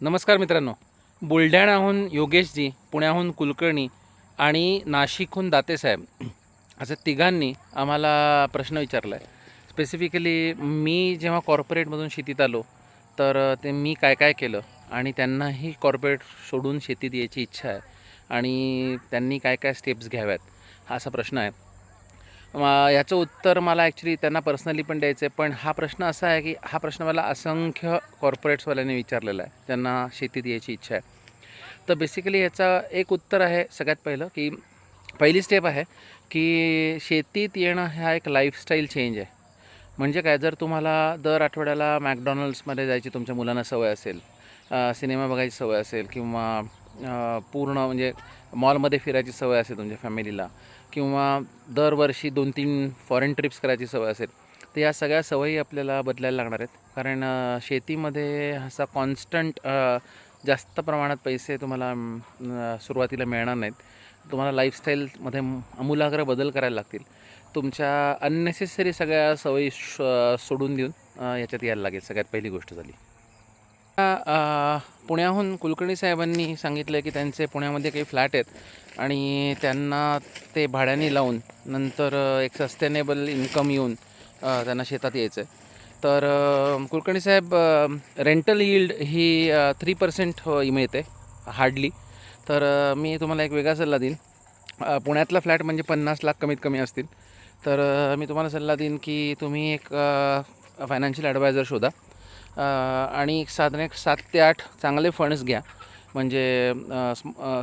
नमस्कार मित्रांनो. बुलढाण्याहून योगेशजी पुण्याहून कुलकर्णी आणि नाशिकहून दातेसाहेब असं तिघांनी आम्हाला प्रश्न विचारला आहे. स्पेसिफिकली मी जेव्हा कॉर्पोरेटमधून शेतीत आलो तर ते मी काय काय केलं आणि त्यांनाही कॉर्पोरेट सोडून शेतीत यायची इच्छा आहे आणि त्यांनी काय काय स्टेप्स घ्याव्यात हा असा प्रश्न आहे. याचं उत्तर मला ॲक्च्युली त्यांना पर्सनली पण द्यायचं आहे पण हा प्रश्न असा आहे की हा प्रश्न मला असंख्य कॉर्पोरेट्सवाल्यांनी विचारलेला आहे. त्यांना शेतीत यायची इच्छा आहे. तर बेसिकली याचं एक उत्तर आहे सगळ्यात पहिलं की पहिली स्टेप आहे की शेतीत येणं हा एक लाईफस्टाईल चेंज आहे. म्हणजे काय जर तुम्हाला दर आठवड्याला मॅकडॉनल्ड्समध्ये जायची तुमच्या मुलांना सवय असेल सिनेमा बघायची सवय असेल किंवा पूर्ण म्हणजे मॉलमध्ये फिरायची सवय असेल तुमच्या फॅमिलीला किंवा दरवर्षी दोन तीन फॉरेन ट्रिप्स करायची सवय असेल तर या सगळ्या सवयी आपल्याला बदलायला लागणार आहेत. कारण शेतीमध्ये असा कॉन्स्टंट जास्त प्रमाणात पैसे तुम्हाला सुरुवातीला मिळणार नाहीत. तुम्हाला लाईफस्टाईलमध्ये आमूलाग्र बदल करायला लागतील. तुमच्या अननेसेसरी सगळ्या सवयी सोडून देऊन याच्यात यायला लागेल. सगळ्यात पहिली गोष्ट झाली. पुण्याहून कुलकर्णी साहेबांनी सांगितलं की त्यांचे पुण्यामध्ये काही फ्लॅट आहेत आणि त्यांना ते भाड्याने लावून नंतर एक सस्टेनेबल इन्कम येऊन त्यांना शेतात यायचं आहे तर कुलकर्णी साहेब रेंटल यील्ड ही थ्री पर्सेंट मिळते हार्डली तर मी तुम्हाला एक वेगळा सल्ला देईन. पुण्यातला फ्लॅट म्हणजे पन्नास लाख कमीत कमी असतील. तर मी तुम्हाला सल्ला देईन की तुम्ही एक फायनान्शियल ॲडवायझर शोधा. आणि एक साधारण एक सात ते आठ चांगले फंड्स घ्या. म्हणजे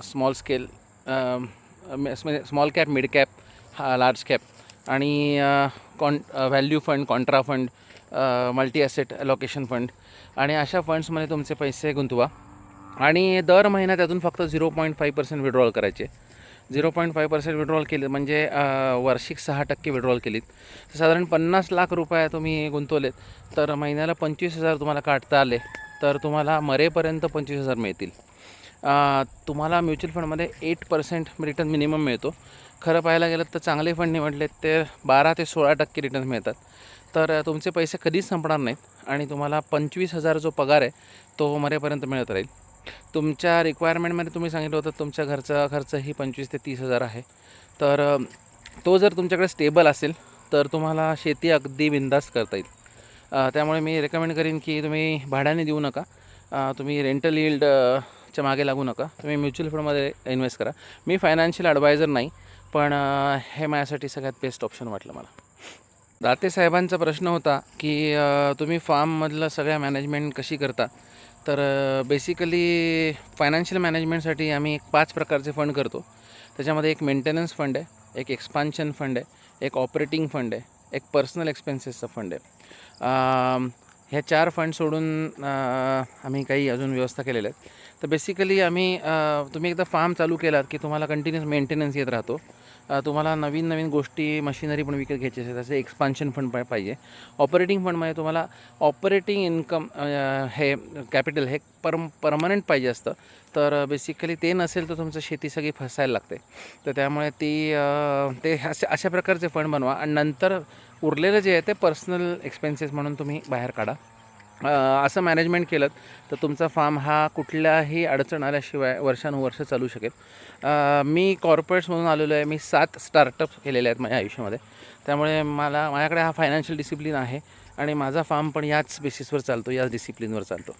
small scale small cap mid cap हा लार्ज कॅप आणि कॉन value fund contra fund multi asset allocation fund आणि अशा फंड्समध्ये तुमचे पैसे गुंतवा. आणि दर महिना त्यातून फक्त zero point five percent withdrawal करायचे. Zero point five percent withdrawal केले. म्हणजे वार्षिक सहा टक्के विड्रॉल केलीत. साधारण पन्नास लाख रुपये तुम्ही गुंतवलेत. तर महिन्याला पंचवीस हजार तुम्हाला काढता आले तर तुम्हाला मरेपर्यंत पंचवीस हजार मिळतील. तुम्हाला म्युच्युअल फंडमध्ये एट पर्सेंट रिटर्न मिनिमम मिळतो. खरं पाहायला गेलं तर चांगले फंड निवडलेत ते बारा ते सोळा टक्के रिटर्न मिळतात. तर तुमचे पैसे कधीच संपणार नाहीत आणि तुम्हाला पंचवीस हजार जो पगार आहे तो मरेपर्यंत मिळत राहील. तुमच्या रिक्वायरमेंटमध्ये तुम्ही सांगितलं होतं तुमच्या घरचा खर्च ही पंचवीस ते तीस हजार आहे. तर तो जर तुमच्याकडे स्टेबल असेल तर तुम्हाला शेती अगदी बिंदास्त करता येईल. त्यामुळे मी रेकमेंड करीन की तुम्ही भाड्याने देऊ नका. तुम्ही रेंटल यील्ड च्या मागे लागू नका. तुम्ही म्युच्युअल फंडमध्ये इन्व्हेस्ट करा. मी फायनान्शियल ॲडवायझर नाही पण हे माझ्यासाठी सगळ्यात बेस्ट ऑप्शन वाटलं मला. दाते साहेबांचा प्रश्न होता की तुम्ही फार्ममधलं सगळ्या मॅनेजमेंट कशी करता? तर बेसिकली फायनान्शियल मॅनेजमेंटसाठी आम्ही एक पाच प्रकारचे फंड करतो. त्याच्यामध्ये एक मेंटेनन्स फंड आहे एक एक्सपान्शन फंड आहे एक ऑपरेटिंग फंड आहे एक पर्सनल एक्सपेन्सेसचा फंड आहे. ह्या चार फंड सोडून आम्ही काही अजून व्यवस्था केलेल्या आहेत. तर बेसिकली आम्ही तुम्ही एकदा फार्म चालू केलात की तुम्हाला कंटिन्युअस मेंटेनन्स येत राहतो. तुम्हाला नवीन नवीन गोष्टी मशिनरी पण विकत घ्यायची असेल तसे एक्सपान्शन फंड पण पाहिजे. ऑपरेटिंग फंडमध्ये तुम्हाला ऑपरेटिंग इन्कम हे कॅपिटल हे परम परमनंट पाहिजे असतं. तर बेसिकली ते नसेल तर तुमचं शेती सगळी फसायला लागते. तर त्यामुळे ती ते अशा अशा प्रकारचे फंड बनवा. आणि नंतर उरलेलं जे आहे ते पर्सनल एक्सपेन्सेस म्हणून तुम्ही बाहेर काढा. असं मॅनेजमेंट केलं तर तुमचा फार्म हा कुठल्याही अडचण आल्याशिवाय वर्षानुवर्ष चालू शकेल. मी कॉर्पोरेट्समधून आलेलो आहे. मी सात स्टार्टअप केलेले आहेत माझ्या आयुष्यामध्ये. त्यामुळे मला माझ्याकडे हा फायनान्शियल डिसिप्लिन आहे आणि माझा फार्म पण याच बेसिसवर चालतो याच डिसिप्लिनवर चालतो.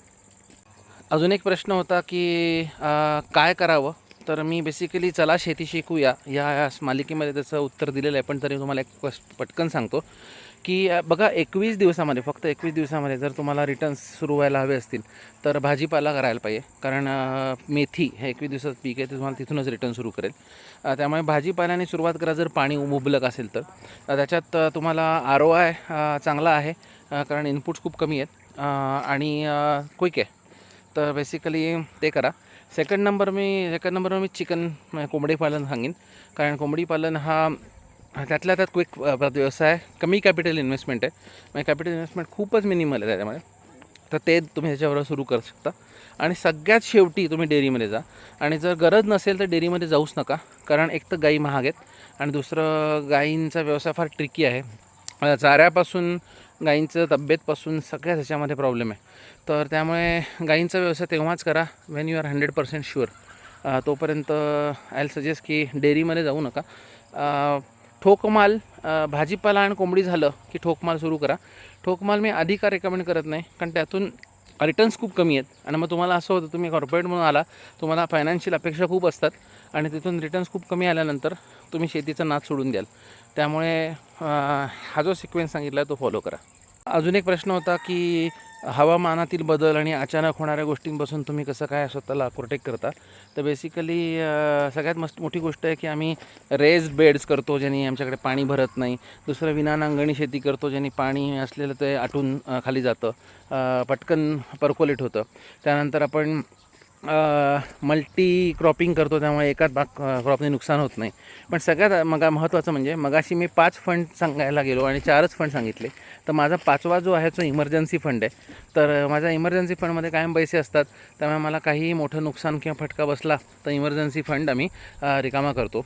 अजून एक प्रश्न होता की काय करावं? तर मी बेसिकली चला शेती शिकूया या या मालिकेमध्ये त्याचं उत्तर दिलेलं आहे पण तरी तुम्हाला एक पटकन सांगतो. की बघा एकवीस दिवसामध्ये फक्त एकवीस दिवसामध्ये जर तुम्हाला रिटर्न्स सुरू व्हायला हवे असतील तर भाजीपाला करायला पाहिजे. कारण मेथी हे एकवीस दिवसात पीक आहे ते तुम्हाला तिथूनच रिटर्न सुरू करेल. त्यामुळे भाजीपाल्याने सुरुवात करा जर पाणी मुबलक असेल तर. त्याच्यात तुम्हाला आर ओ आय चांगला आहे कारण इनपुट्स खूप कमी आहेत. आणि क्विक आहे. तर बेसिकली ते करा. सेकंड नंबर मी सेकंड नंबरवर मी चिकन कोंबडी पालन सांगेन. कारण कोंबडी पालन हा त्यातल्या त्यात क्विक व्यवसाय कमी कॅपिटल इन्व्हेस्टमेंट आहे. म्हणजे कॅपिटल इन्व्हेस्टमेंट खूपच मिनिमल आहे त्याच्यामध्ये. तर ते तुम्ही त्याच्याबरोबर सुरू करू शकता. आणि सगळ्यात शेवटी तुम्ही डेअरीमध्ये जा. आणि जर गरज नसेल तर डेअरीमध्ये जाऊच नका. कारण एक तर गाई महाग आहेत. आणि दुसरं गाईंचा व्यवसाय फार ट्रिकी आहे. चाऱ्यापासून गाईंचं तब्येतपासून सगळ्याच ह्याच्यामध्ये प्रॉब्लेम आहे. तर त्यामुळे गाईंचा व्यवसाय तेव्हाच करा when you are hundred percent sure तोपर्यंत आय सजेस्ट की डेअरीमध्ये जाऊ नका. ठोकमाल भाजीपाला आणि कोंबडी झालं की ठोकमाल सुरू करा. ठोकमाल मी आधी का रेकमेंड करत नाही कारण त्यातून रिटर्न्स खूप कमी आहेत. आणि मग तुम्हाला असं होतं तुम्ही कॉर्पोरेट म्हणून आला तुम्हाला फायनान्शियल अपेक्षा खूप असतात आणि तिथून रिटर्न्स खूप कमी आल्यानंतर तुम्ही शेतीचा नाद सोडून द्याल. त्यामुळे हा जो सिक्वेन्स सांगितला आहे तो फॉलो करा. अजून एक प्रश्न होता की हवामानातील बदल आणि अचानक होणाऱ्या गोष्टींपासून तुम्ही कसं काय स्वतःला प्रोटेक्ट करता? तर बेसिकली सगळ्यात मस्त मोठी गोष्ट आहे की आम्ही रेज बेड्स करतो ज्यांनी आमच्याकडे पाणी भरत नाही. दुसरं विना नांगणी शेती करतो ज्यांनी पाणी असलेलं ते आटून खाली जातं. पटकन पर्कोलेट होतं. त्यानंतर आपण मल्टी क्रॉपिंग करतो त्यामुळे एकाच बाग क्रॉपने नुकसान होत नाही. पण सगळ्यात मगा महत्त्वाचं म्हणजे मगाशी मी पाच फंड सांगायला गेलो आणि चारच फंड सांगितले. तर माझा पाचवा जो आहे तो इमर्जन्सी फंड आहे. तर माझ्या इमर्जन्सी फंडमध्ये कायम पैसे असतात. त्यामुळे मला काही मोठं नुकसान किंवा फटका बसला तर इमर्जन्सी फंड आम्ही रिकामा करतो.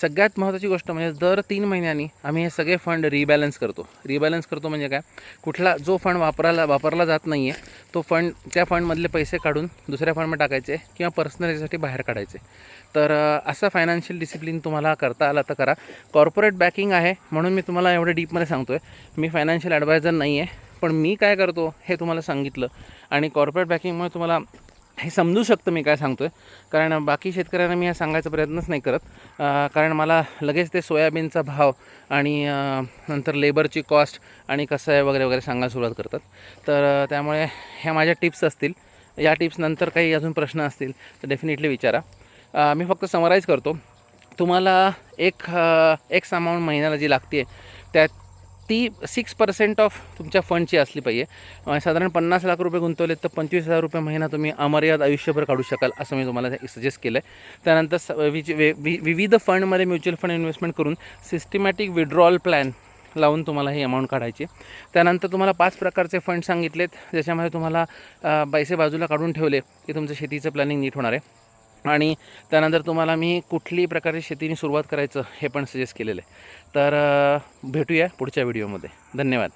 सगळ्यात महत्त्वाची गोष्ट म्हणजे दर तीन महिन्यांनी आम्ही हे सगळे फंड रिबॅलन्स करतो. रिबॅलन्स करतो म्हणजे काय? कुठला जो फंड वापरायला वापरला जात नाही आहे तो फंड त्या फंडमधले पैसे काढून दुसऱ्या फंडमध्ये टाकायचे किंवा पर्सनल याच्यासाठी बाहेर काढायचे. तर असं फायनान्शियल डिसिप्लिन तुम्हाला करता आला तर करा. कॉर्पोरेट बॅकिंग आहे म्हणून मी तुम्हाला एवढं डीपमध्ये सांगतो आहे मी फायनान्शियल ॲडवायझर नाही आहे पण मी काय करतो हे तुम्हाला सांगितलं. आणि कॉर्पोरेट बँकिंगमुळे तुम्हाला हे समजू शकतं मी काय सांगतो आहे कारण बाकी शेतकऱ्यांना मी हा सांगायचा प्रयत्नच नाही करत. कारण मला लगेच ते सोयाबीनचा भाव आणि नंतर लेबरची कॉस्ट आणि कसं आहे वगैरे वगैरे सांगायला सुरुवात करतात. तर त्यामुळे ह्या माझ्या टिप्स असतील. या टिप्स नंतर काही अजून प्रश्न असतील तर डेफिनेटली विचारा. मी फक्त समराईज करतो. तुम्हाला एक एक्स अमाऊंट महिन्याला जी लागते त्यात ती सिक्स पर्सेंट ऑफ तुमच्या फंडची असली पाहिजे. साधारण पन्नास लाख रुपये गुंतवलेत तर पंचवीस हजार रुपये महिना तुम्ही अमर्याद आयुष्यभर काढू शकाल असं मी तुम्हाला सजेस्ट केलं आहे त्यानंतर स- वि- विविध फंडमध्ये म्युच्युअल फंड इन्व्हेस्टमेंट करून सिस्टमॅटिक विड्रॉल प्लॅन लावून तुम्हाला ही अमाऊंट काढायची त्यानंतर तुम्हाला पाच प्रकारचे फंड सांगितलेत ज्याच्यामध्ये तुम्हाला पैसे बाजूला काढून ठेवले की तुमचं शेतीचं प्लॅनिंग नीट होणार आहे. आणि त्यानंतर तुम्हाला मी कुठली प्रकारे शेतीने सुरुवात करायचं हे पण सजेस्ट केलेलं आहे. तर भेटूया पुढच्या व्हिडिओमध्ये धन्यवाद.